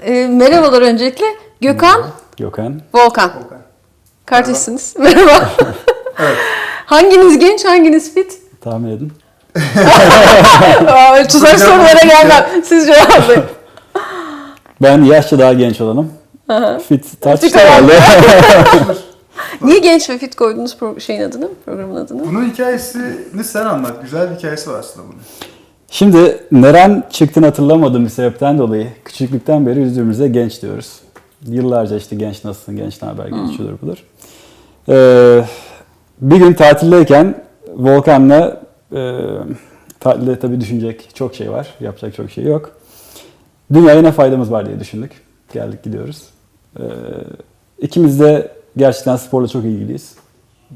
Ee, merhabalar öncelikle. Gökhan, Gökhan. Volkan. Volkan. Kardeşsiniz. Merhaba. Evet. hanginiz genç, hanginiz fit? Tahmin edin. Aa, Tuzak sorulara gelmem. Siz cevaplayın. Ben yaşça daha genç olanım. Fit Fit herhalde. Niye genç ve fit koydunuz pro- şeyin adını, programın adını? Bunun hikayesini sen anlat. Güzel bir hikayesi var aslında bunun. Şimdi neren çıktığını hatırlamadığım bir sebepten dolayı küçüklükten beri yüzümüze genç diyoruz. Yıllarca işte genç nasılsın, genç ne haber, genç şudur budur. Ee, bir gün tatildeyken Volkan'la e, tatilde tabii düşünecek çok şey var, yapacak çok şey yok. Dünyaya ne faydamız var diye düşündük. Geldik gidiyoruz. Ee, ikimiz de gerçekten sporla çok ilgiliyiz.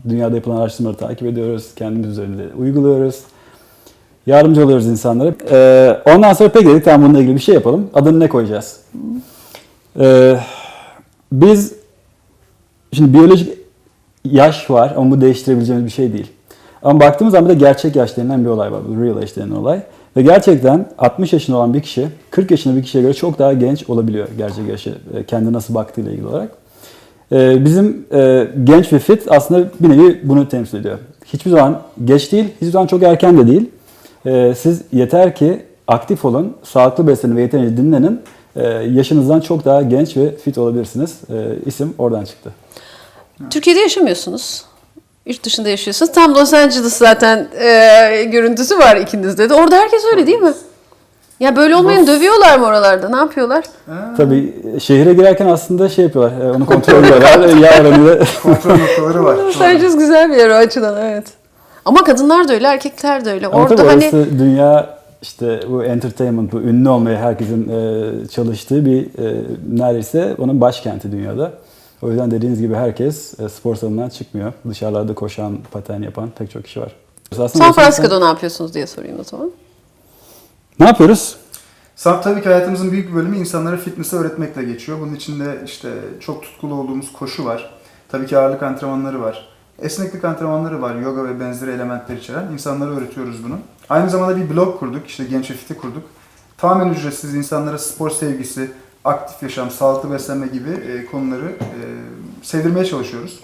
Dünyada yapılan araştırmaları takip ediyoruz, kendimiz üzerinde uyguluyoruz. Yardımcı oluyoruz insanlara. Ee, ondan sonra peki dedik tamam bununla ilgili bir şey yapalım. Adını ne koyacağız? Ee, biz şimdi biyolojik yaş var ama bu değiştirebileceğimiz bir şey değil. Ama baktığımız zaman bir de gerçek yaş denilen bir olay var. Real age denilen olay. Ve gerçekten 60 yaşında olan bir kişi 40 yaşında bir kişiye göre çok daha genç olabiliyor gerçek yaşı. e, Kendi nasıl baktığıyla ilgili olarak. Ee, bizim e, genç ve fit aslında bir nevi bunu temsil ediyor. Hiçbir zaman geç değil, hiçbir zaman çok erken de değil. Ee, siz yeter ki aktif olun, sağlıklı beslenin ve yeterince dinlenin. Ee, yaşınızdan çok daha genç ve fit olabilirsiniz. Ee, isim oradan çıktı. Türkiye'de yaşamıyorsunuz. Yurt dışında yaşıyorsunuz. Tam Los Angeles zaten e, görüntüsü var ikinizde de. Orada herkes öyle değil mi? Ya böyle olmayın dövüyorlar mı oralarda? Ne yapıyorlar? Ha, Tabii şehire girerken aslında şey yapıyorlar, e, onu kontrol ediyorlar. Yağ oranıyla kontrol noktaları var. Los Angeles güzel bir yer o açıdan evet. Ama kadınlar da öyle, erkekler de öyle. Ama Orada tabii hani dünya işte bu entertainment, bu ünlü olmaya herkesin e, çalıştığı bir e, neredeyse onun başkenti dünyada. O yüzden dediğiniz gibi herkes e, spor salonundan çıkmıyor. Dışarılarda koşan, paten yapan pek çok kişi var. Aslında San Francisco'da ne yapıyorsunuz diye sorayım o zaman. Ne yapıyoruz? Sam tabii ki hayatımızın büyük bir bölümü insanlara fitness'ı öğretmekle geçiyor. Bunun içinde işte çok tutkulu olduğumuz koşu var. Tabii ki ağırlık antrenmanları var. Esneklik antrenmanları var. Yoga ve benzeri elementler içeren. İnsanlara öğretiyoruz bunu. Aynı zamanda bir blog kurduk. İşte Genç ve Fit'i kurduk. Tamamen ücretsiz insanlara spor sevgisi, aktif yaşam, sağlıklı beslenme gibi e, konuları e, sevdirmeye çalışıyoruz.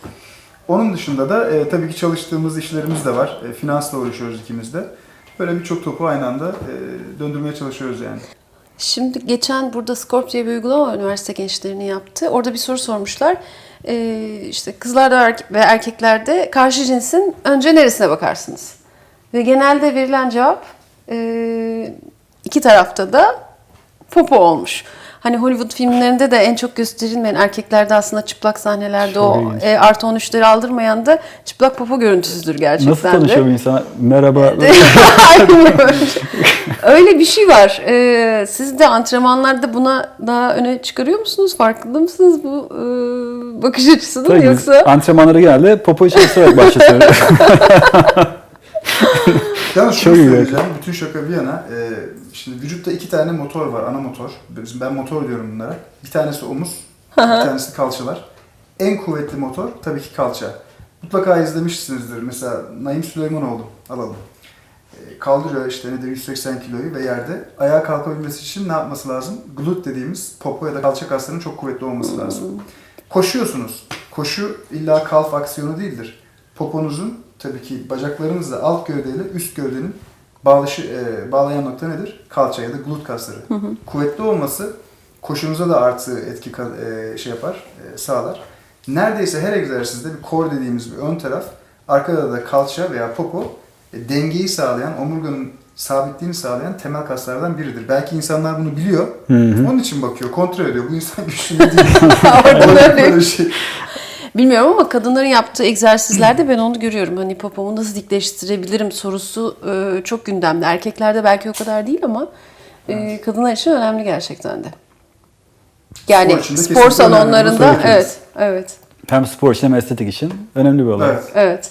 Onun dışında da e, tabii ki çalıştığımız işlerimiz de var. E, finansla uğraşıyoruz ikimiz de. Böyle birçok topu aynı anda e, döndürmeye çalışıyoruz yani. Şimdi geçen burada Scorp bir uygulama üniversite gençlerinin yaptı. Orada bir soru sormuşlar. Ee, işte kızlarda ve erkeklerde karşı cinsin önce neresine bakarsınız? Ve genelde verilen cevap e, iki tarafta da popo olmuş. Hani Hollywood filmlerinde de en çok gösterilmeyen erkeklerde aslında çıplak sahnelerde Çok o e, artı 13'leri aldırmayan da çıplak popo görüntüsüdür gerçekten Nasıl de. tanışıyor bir insan? Merhaba. Öyle. Bir şey var. Ee, siz de antrenmanlarda buna daha öne çıkarıyor musunuz? Farkında mısınız bu e, bakış açısının Tabii yoksa? antrenmanları genelde popo çalışarak başlatıyoruz. Yalnız Çok şunu iyi söyleyeceğim, bütün şaka bir yana. e, şimdi vücutta iki tane motor var, ana motor. Bizim- Ben motor diyorum bunlara. Bir tanesi omuz, bir tanesi kalçalar. En kuvvetli motor tabii ki kalça. Mutlaka izlemişsinizdir. Mesela Naim Süleymanoğlu alalım. E, kaldırıyor işte nedir 180 kiloyu ve yerde. Ayağa kalkabilmesi için ne yapması lazım? Glute dediğimiz popo ya da kalça kaslarının çok kuvvetli olması lazım. Koşuyorsunuz. Koşu illa kalf aksiyonu değildir. Poponuzun tabii ki bacaklarınızla alt gövdeyle üst gövdenin bağlaşı, e, bağlayan nokta nedir? Kalça ya da glut kasları. Kuvvetli olması koşunuza da artı etki e, şey yapar, e, sağlar. Neredeyse her egzersizde bir core dediğimiz bir ön taraf, arkada da kalça veya popo e, dengeyi sağlayan, omurganın sabitliğini sağlayan temel kaslardan biridir. Belki insanlar bunu biliyor. Hı hı. Onun için bakıyor, kontrol ediyor. Bu insan güçlü değil. Orada şey. Bilmiyorum ama kadınların yaptığı egzersizlerde ben onu görüyorum. Hani popomu nasıl dikleştirebilirim sorusu e, çok gündemde. Erkeklerde belki o kadar değil ama e, kadınlar için önemli gerçekten de. Yani Spor spor, salonlarında evet, evet, Hem spor için hem estetik için önemli bir olay. Evet. evet.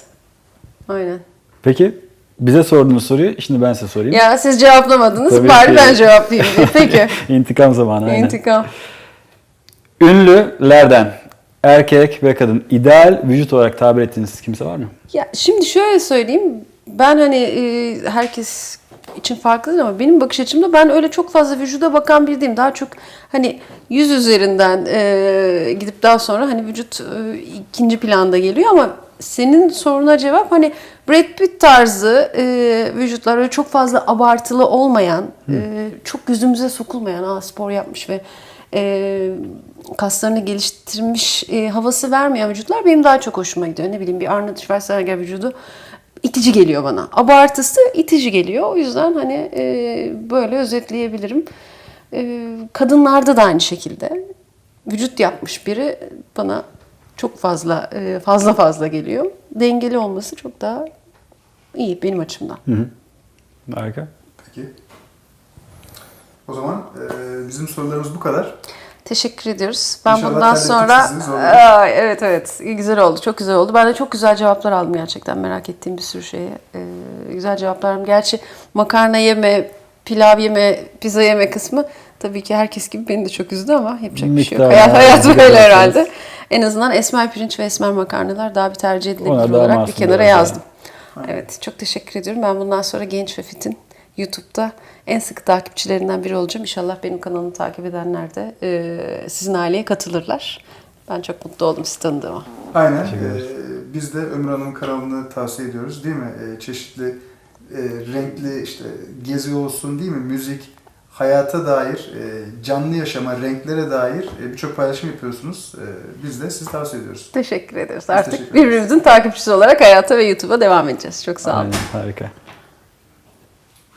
Aynen. Peki bize sorduğunuz soruyu şimdi ben size sorayım. Ya siz cevaplamadınız. Tabii bari ki. ben cevaplayayım diye. Peki. İntikam zamanı. aynen. İntikam. Ünlülerden erkek ve kadın ideal vücut olarak tabir ettiğiniz kimse var mı? Ya şimdi şöyle söyleyeyim. Ben hani e, herkes için farklıdır ama benim bakış açımda ben öyle çok fazla vücuda bakan biri değilim. Daha çok hani yüz üzerinden e, gidip daha sonra hani vücut e, ikinci planda geliyor ama senin soruna cevap hani Brad Pitt tarzı e, vücutlar öyle çok fazla abartılı olmayan, e, çok gözümüze sokulmayan, Aa, spor yapmış ve e, kaslarını geliştirmiş e, havası vermeyen vücutlar benim daha çok hoşuma gidiyor. Ne bileyim bir Arnold Schwarzenegger vücudu itici geliyor bana. Abartısı itici geliyor. O yüzden hani e, böyle özetleyebilirim. E, kadınlarda da aynı şekilde vücut yapmış biri bana çok fazla e, fazla fazla geliyor. Dengeli olması çok daha iyi benim açımdan. Harika. Peki. O zaman e, bizim sorularımız bu kadar. Teşekkür ediyoruz. Ben İnşallah bundan sonra. Aa, evet evet güzel oldu. Çok güzel oldu. Ben de çok güzel cevaplar aldım gerçekten merak ettiğim bir sürü şeye. Ee, güzel cevaplar aldım. Gerçi makarna yeme, pilav yeme, pizza yeme kısmı tabii ki herkes gibi beni de çok üzdü ama yapacak bir şey yok. Hayat, hayat böyle herhalde. En azından esmer pirinç ve esmer makarnalar daha bir tercih edilebilir Ona olarak bir kenara yazdım. Evet çok teşekkür ediyorum. Ben bundan sonra Genç ve Fit'in YouTube'da en sık takipçilerinden biri olacağım. İnşallah benim kanalımı takip edenler de e, sizin aileye katılırlar. Ben çok mutlu oldum sizi tanıdığıma. Aynen. Teşekkür ederiz. E, biz de Ömür Hanım'ın kanalını tavsiye ediyoruz değil mi? E, çeşitli e, renkli işte gezi olsun değil mi? Müzik, hayata dair, e, canlı yaşama, renklere dair e, birçok paylaşım yapıyorsunuz. E, biz de sizi tavsiye ediyoruz. Teşekkür ederiz. Biz Artık teşekkür ederiz. birbirimizin takipçisi olarak hayata ve YouTube'a devam edeceğiz. Çok sağ olun. Aynen, harika.